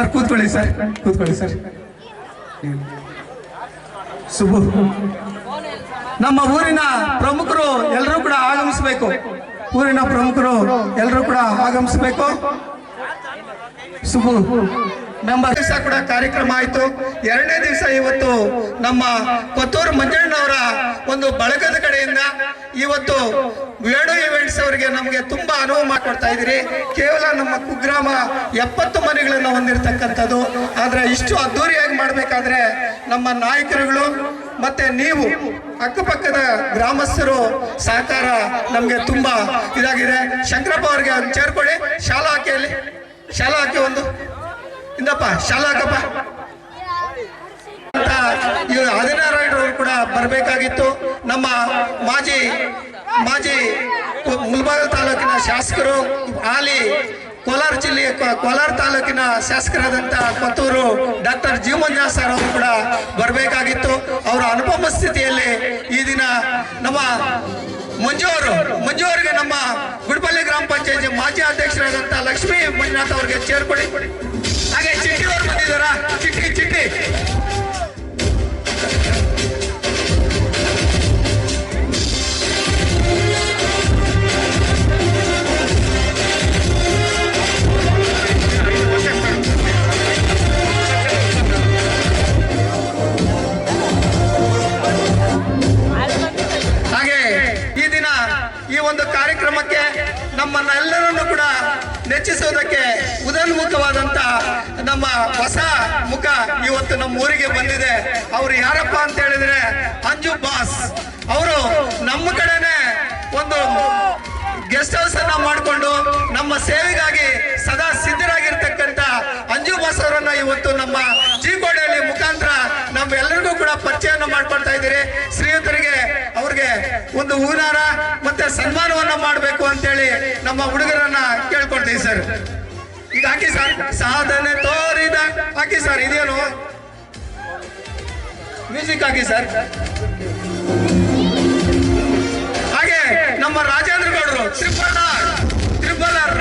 Sir, ಕೂತ್ಕೊಳ್ಳಿ sir ಕೂತ್ಕೊಳ್ಳಿ sir. Subbu ನಮ್ಮ ಊರಿನ ಪ್ರಮುಖರು ಎಲ್ಲರೂ ಕೂಡ ಆಗಮಿಸಬೇಕು. ಊರಿನ ಪ್ರಮುಖರು ಎಲ್ಲರೂ ಕೂಡ ಆಗಮಿಸಬೇಕು. ಸುಬು ಮೆಂಬರ್ ದಿವಸ ಕೂಡ ಕಾರ್ಯಕ್ರಮ ಆಯಿತು. ಎರಡನೇ ದಿವಸ ಇವತ್ತು ನಮ್ಮ ಕೊತ್ತೂರು ಮಂಜಣ್ಣವರ ಒಂದು ಬಳಗದ ಕಡೆಯಿಂದ ಇವತ್ತು ವೇಣು ಇವೆಂಟ್ಸ್ ಅವರಿಗೆ ನಮಗೆ ತುಂಬಾ ಅನುವು ಮಾಡಿಕೊಡ್ತಾ ಇದ್ದೀರಿ. ಕೇವಲ ನಮ್ಮ ಕುಗ್ರಾಮ ಎಪ್ಪತ್ತು ಮನೆಗಳನ್ನು ಹೊಂದಿರತಕ್ಕಂಥದ್ದು. ಆದ್ರೆ ಇಷ್ಟು ಅದ್ದೂರಿಯಾಗಿ ಮಾಡಬೇಕಾದ್ರೆ ನಮ್ಮ ನಾಯಕರುಗಳು ಮತ್ತೆ ನೀವು ಅಕ್ಕಪಕ್ಕದ ಗ್ರಾಮಸ್ಥರು ಸಹಕಾರ ನಮಗೆ ತುಂಬಾ ಇದಾಗಿದೆ. ಶಂಕರಪ್ಪ ಅವರಿಗೆ ಅವ್ರಿಗೆ ಸೇರ್ಕೊಳ್ಳಿ ಶಾಲಾ ಶಾಲಾ ಹಾಕಿ ಒಂದು. ಇಂದಪ್ಪ ಶಾಲಾ ಗಪ್ಪ ಅಂತ ಇವ್ರು ಹದಿನಾರವರು ಕೂಡ ಬರಬೇಕಾಗಿತ್ತು. ನಮ್ಮ ಮಾಜಿ ಮಾಜಿ ಮುಲ್ಬಾಗ ತಾಲೂಕಿನ ಶಾಸಕರು ಹಾಲಿ ಕೋಲಾರ ಜಿಲ್ಲೆಯ ಕೋಲಾರ ತಾಲೂಕಿನ ಶಾಸಕರಾದಂಥ ಕೊತ್ತೂರು ಡಾಕ್ಟರ್ ಜೀವಮಂಜಾ ಸರ್ ಅವರು ಕೂಡ ಬರಬೇಕಾಗಿತ್ತು. ಅವರ ಅನುಪಮ ಸ್ಥಿತಿಯಲ್ಲಿ ಈ ದಿನ ನಮ್ಮ ಮಂಜು ಅವರು ಮಂಜು ಅವರಿಗೆ ನಮ್ಮ ಗುಡ್ಬಳ್ಳಿ ಗ್ರಾಮ ಪಂಚಾಯತಿ ಮಾಜಿ ಅಧ್ಯಕ್ಷರಾದಂಥ ಲಕ್ಷ್ಮೀ ಮಂಜುನಾಥ್ ಅವರಿಗೆ ಹಾಗೆ elettorati ಈ ಒಂದು ಕಾರ್ಯಕ್ರಮಕ್ಕೆ ನಮ್ಮನ್ನೆಲ್ಲರನ್ನು ಕೂಡ ನೆಚ್ಚಿಸೋದಕ್ಕೆ ಉದನ್ಮುಖವಾದಂತ ನಮ್ಮ ಹೊಸ ಮುಖ ಇವತ್ತು ನಮ್ಮ ಊರಿಗೆ ಬಂದಿದೆ. ಅವರು ಯಾರಪ್ಪ ಅಂತ ಹೇಳಿದ್ರೆ ಅಂಜು ಬಾಸ್. ಅವರು ನಮ್ಮ ಕಡೆನೆ ಒಂದು ಗೆಸ್ಟ್ ಹೌಸ್ ಅನ್ನ ಮಾಡಿಕೊಂಡು ನಮ್ಮ ಸೇವೆಗಾಗಿ ಸದಾ ಸಿದ್ಧರಾಗಿರ್ತಕ್ಕಂಥ ಅಂಜು ಬಾಸ್ ಅವರನ್ನ ಇವತ್ತು ನಮ್ಮ ಜೀಕೋಡೆಯಲ್ಲಿ ಮುಖಾಂತರ ನಮ್ಮೆಲ್ಲರಿಗೂ ಕೂಡ ಪರಿಚಯವನ್ನು ಮಾಡ್ಕೊಳ್ತಾ ಇದ್ದೀರಿ. ಶ್ರೀಯುತರಿಗೆ ಅವ್ರಿಗೆ ಒಂದು ಹೂನಾರ ಸನ್ಮಾನವನ್ನ ಮಾಡಬೇಕು ಅಂತೇಳಿ ನಮ್ಮ ಹುಡುಗರನ್ನ ಕೇಳ್ಕೊಳ್ತೀವಿ ಸರ್ ಈಗ ಹಾಕಿ ಸರ್ ಸಾಧನೆ ತೋರಿದ, ಹಾಕಿ ಸರ್ ಇದೇನು? ಮ್ಯೂಸಿಕ್ ಹಾಕಿ ಸರ್ ಹಾಗೆ ನಮ್ಮ ರಾಜೇಂದ್ರ ಗೌಡರು ತ್ರಿಪಲ್ ಆರ್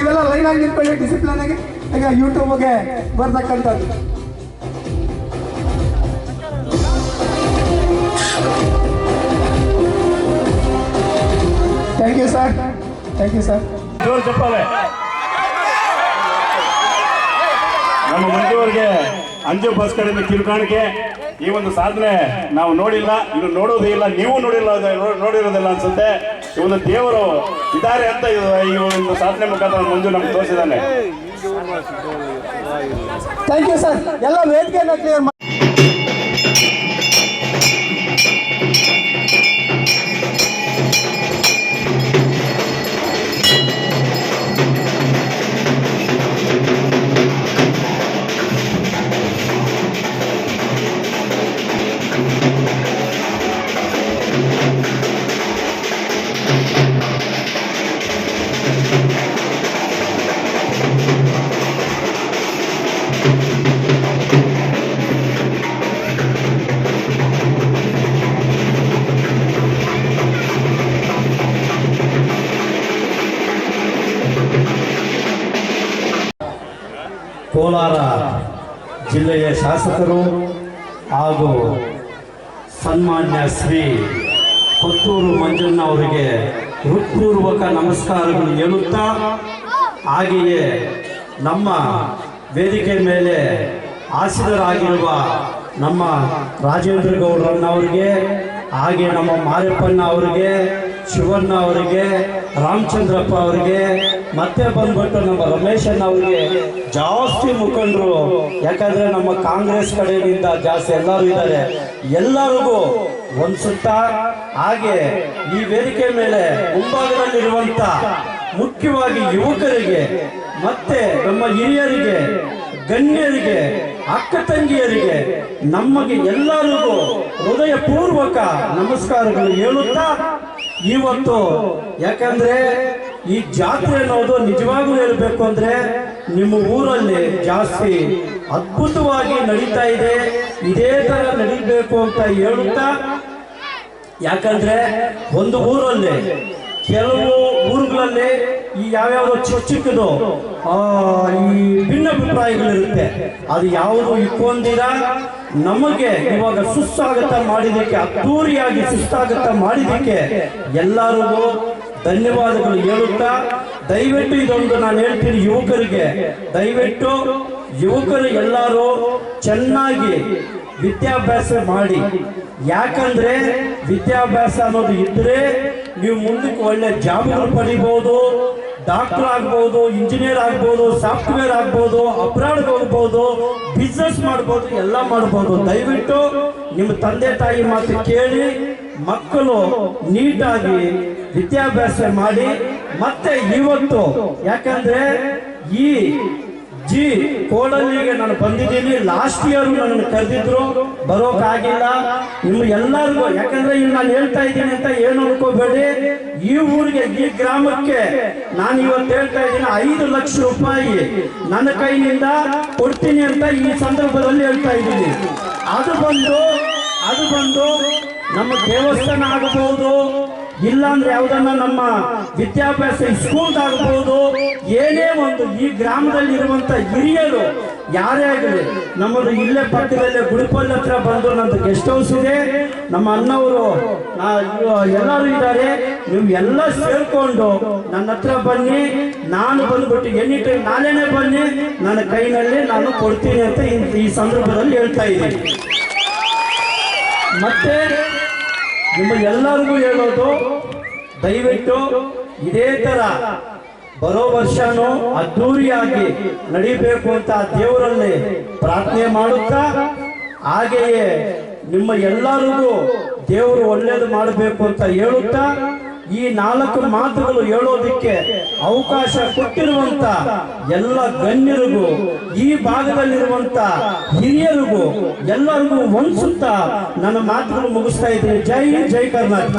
ಇವೆಲ್ಲ ಲೈನ್ ಆಗಿ ನಿಂತ್ಕೊಳ್ಳಿ ಡಿಸಿಪ್ಲಿನ್ ಆಗಿ. ಯೂಟ್ಯೂಬ್ಗೆ ಬರ್ತಕ್ಕಂಥದ್ದು thank you sir thank you sir ಜೋರು ಚಪ್ಪಾಳೆ ನಮ್ಮ ಮಂಜುವರಿಗೆ ಅಂಜು ಬಸ್ ಕಡೆಯಿಂದ ಕಿರುಕಾಣಿಕೆ ಈ ಒಂದು ಸಾಧನೆ ನಾವು ನೋಡಿಲ್ಲ ಇನ್ನು ನೋಡೋದೇ ಇಲ್ಲ ನೀವು ನೋಡಿಲ್ಲ ನೋಡಿರೋದಿಲ್ಲ ಅನ್ಸುತ್ತೆ. ಈ ಒಂದು ದೇವರು ಇದ್ದಾರೆ ಅಂತ ಈ ಒಂದು ಸಾಧನೆ ಮುಖಾಂತರ ಮಂಜು ನಮ್ಗೆ ತೋರಿಸಿದ್ದಾನೆ. ಥ್ಯಾಂಕ್ ಯು ಸರ್ ಎಲ್ಲ ವೇದಿಕೆಯನ್ನು ಕ್ಲಿಯರ್ ಕೋಲಾರ ಜಿಲ್ಲೆಯ ಶಾಸಕರು ಹಾಗೂ ಸನ್ಮಾನ್ಯ ಶ್ರೀ ಕೊತ್ತೂರು ಮಂಜಣ್ಣ ಅವರಿಗೆ ಹೃತ್ಪೂರ್ವಕ ನಮಸ್ಕಾರಗಳು ಹೇಳುತ್ತಾ, ಹಾಗೆಯೇ ನಮ್ಮ ವೇದಿಕೆ ಮೇಲೆ ಆಸೀನರಾಗಿರುವ ನಮ್ಮ ರಾಜೇಂದ್ರ ಗೌಡ್ರನ್ನವರಿಗೆ ಹಾಗೆ ನಮ್ಮ ಮಾರಪ್ಪಣ್ಣ ಅವರಿಗೆ, ಶಿವಣ್ಣ ಅವರಿಗೆ, ರಾಮಚಂದ್ರಪ್ಪ ಅವರಿಗೆ ಮತ್ತೆ ಬಂದ್ಬಿಟ್ಟು ನಮ್ಮ ರಮೇಶಣ್ಣ ಅವರಿಗೆ ಜಾಸ್ತಿ ಮುಖಂಡರು. ಯಾಕಂದ್ರೆ ನಮ್ಮ ಕಾಂಗ್ರೆಸ್ ಕಡೆಯಿಂದ ಜಾಸ್ತಿ ಎಲ್ಲರೂ ಇದ್ದಾರೆ. ಎಲ್ಲರಿಗೂ ಒಂದು ಹಾಗೆ ಈ ವೇದಿಕೆ ಮೇಲೆ ಮುಂಭಾಗದಲ್ಲಿರುವಂತ ಮುಖ್ಯವಾಗಿ ಯುವಕರಿಗೆ, ಮತ್ತೆ ನಮ್ಮ ಹಿರಿಯರಿಗೆ, ಗಣ್ಯರಿಗೆ, ಅಕ್ಕ ತಂಗಿಯರಿಗೆ, ನಮಗೆ ಎಲ್ಲರಿಗೂ ಹೃದಯ ಪೂರ್ವಕ ನಮಸ್ಕಾರಗಳು ಹೇಳುತ್ತಾ ಇವತ್ತು ಯಾಕಂದ್ರೆ ಈ ಜಾತ್ರೆ ಅನ್ನೋದು ನಿಜವಾಗ್ಲೂ ಹೇಳ್ಬೇಕು ಅಂದ್ರೆ ನಿಮ್ಮ ಊರಲ್ಲಿ ಜಾಸ್ತಿ ಅದ್ಭುತವಾಗಿ ನಡೀತಾ ಇದೆ. ಇದೇ ತರ ನಡೀಬೇಕು ಅಂತ ಹೇಳುತ್ತಾ? ಯಾಕಂದ್ರೆ ಒಂದು ಊರಲ್ಲಿ ಕೆಲವು ಊರುಗಳಲ್ಲಿ ಈ ಯಾವ್ಯಾವ ಚಿಕ್ಕ ಚಿಕ್ಕದು ಆ, ಈ ಭಿನ್ನಾಭಿಪ್ರಾಯಗಳಿರುತ್ತೆ. ಅದು ಯಾವುದು ಇಕ್ಕೊಂದಿರ ನಮಗೆ ಇವಾಗ ಸುಸ್ವಾಗತ ಮಾಡಿದಕ್ಕೆ ಅದ್ದೂರಿಯಾಗಿ ಸುಸ್ವಾಗತ ಮಾಡಿದಕ್ಕೆ ಎಲ್ಲರಿಗೂ ಧನ್ಯವಾದಗಳು ಹೇಳುತ್ತಾ, ದಯವಿಟ್ಟು ಇದೊಂದು ನಾನು ಹೇಳ್ತೀನಿ ಯುವಕರಿಗೆ. ದಯವಿಟ್ಟು ಯುವಕರು ಎಲ್ಲರೂ ಚೆನ್ನಾಗಿ ವಿದ್ಯಾಭ್ಯಾಸ ಮಾಡಿ. ಯಾಕಂದ್ರೆ ವಿದ್ಯಾಭ್ಯಾಸ ಅನ್ನೋದು ಇದ್ರೆ ನೀವು ಮುಂದಕ್ಕೆ ಒಳ್ಳೆ ಜಾಬ್ಗಳು ಪಡಿಬಹುದು ಡಾಕ್ಟರ್ ಆಗ್ಬೋದು, ಇಂಜಿನಿಯರ್ ಆಗ್ಬೋದು, ಸಾಫ್ಟ್ವೇರ್ ಆಗ್ಬೋದು ಅಬ್ರಾಡ್ಗೆ ಹೋಗ್ಬೋದು, ಬಿಸ್ನೆಸ್ ಮಾಡ್ಬೋದು, ಎಲ್ಲ ಮಾಡ್ಬೋದು. ದಯವಿಟ್ಟು ನಿಮ್ಮ ತಂದೆ ತಾಯಿ ಮಾತು ಕೇಳಿ, ಮಕ್ಕಳು ನೀಟಾಗಿ ವಿದ್ಯಾಭ್ಯಾಸ ಮಾಡಿ ಮತ್ತೆ ಇವತ್ತು, ಯಾಕಂದ್ರೆ ಈ ಜಿ ಕೋಡಲ್ಲಿಗೆ ನಾನು ಬಂದಿದ್ದೀನಿ. ಲಾಸ್ಟ್ ಇಯರ್ ನನ್ನನ್ನು ಕರೆದಿದ್ರು ಬರೋಕ್ಕಾಗಿಲ್ಲ ಇನ್ನು ಎಲ್ಲರಿಗೂ, ಯಾಕಂದ್ರೆ ಇನ್ನು ನಾನು ಹೇಳ್ತಾ ಇದ್ದೀನಿ ಅಂತ ಏನು ಅನ್ಕೋಬೇಡಿ. ಈ ಊರಿಗೆ, ಈ ಗ್ರಾಮಕ್ಕೆ ನಾನು ಇವತ್ತು ಹೇಳ್ತಾ ಇದ್ದೀನಿ, ಐದು ಲಕ್ಷ ರೂಪಾಯಿ ನನ್ನ ಕೈನಿಂದ ಕೊಡ್ತೀನಿ ಅಂತ ಈ ಸಂದರ್ಭದಲ್ಲಿ ಹೇಳ್ತಾ ಇದ್ದೀನಿ. ಅದು ಬಂದು ಅದು ಬಂದು ನಮ್ಮ ದೇವಸ್ಥಾನ ಆಗಬಹುದು ಇಲ್ಲಾಂದ್ರೆ ಯಾವ್ದನ್ನ ನಮ್ಮ ವಿದ್ಯಾಭ್ಯಾಸ ಸ್ಕೂಲ್ ಆಗಬಹುದು ಏನೇ ಒಂದು ಈ ಗ್ರಾಮದಲ್ಲಿ ಇರುವಂತ ಹಿರಿಯರು, ಯಾರೇ ಆಗಲಿ, ನಮ್ಮದು ಇಲ್ಲೇ ಪಕ್ಕದಲ್ಲೇ ಗುಡಿಪಲ್ ಹತ್ರ ಬಂದು ನಂದು ಗೆಸ್ಟ್ ಹೌಸ್ ಇದೆ. ನಮ್ಮ ಅಣ್ಣವರು ಎಲ್ಲರೂ ಇದ್ದಾರೆ. ನೀವು ಎಲ್ಲ ಸೇರ್ಕೊಂಡು ನನ್ನ ಹತ್ರ ಬನ್ನಿ. ನಾನು ಬಂದ್ಬಿಟ್ಟು ಎನಿ ಟೈಮ್ ನಾಳೆನೇ ಬನ್ನಿ, ನನ್ನ ಕೈನಲ್ಲಿ ನಾನು ಕೊಡ್ತೀನಿ ಅಂತ ಈ ಸಂದರ್ಭದಲ್ಲಿ ಹೇಳ್ತಾ ಇದ್ದೀನಿ. ಮತ್ತೆ ನಿಮ್ಮ ಎಲ್ಲರಿಗೂ ಹೇಳೋದು, ದಯವಿಟ್ಟು ಇದೇ ತರ ಬರೋ ವರ್ಷನೂ ಅದ್ದೂರಿಯಾಗಿ ನಡಿಬೇಕು ಅಂತ ದೇವರಲ್ಲಿ ಪ್ರಾರ್ಥನೆ ಮಾಡುತ್ತಾ, ಹಾಗೆಯೇ ನಿಮ್ಮ ಎಲ್ಲರಿಗೂ ದೇವರು ಒಳ್ಳೇದು ಮಾಡಬೇಕು ಅಂತ ಹೇಳುತ್ತಾ ಈ ನಾಲ್ಕು ಮಾತುಗಳು ಹೇಳೋದಿಕ್ಕೆ ಅವಕಾಶ ಕೊಟ್ಟಿರುವಂತ ಎಲ್ಲ ಗಣ್ಯರಿಗೂ, ಈ ಭಾಗದಲ್ಲಿರುವಂತ ಹಿರಿಯರಿಗೂ ಎಲ್ಲರಿಗೂ ಒಂದ್ಸುತ್ತಾ ನನ್ನ ಮಾತುಗಳು ಮುಗಿಸ್ತಾ ಇದ್ದೀನಿ. ಜೈ ಜೈ ಕರ್ನಾಟಕ.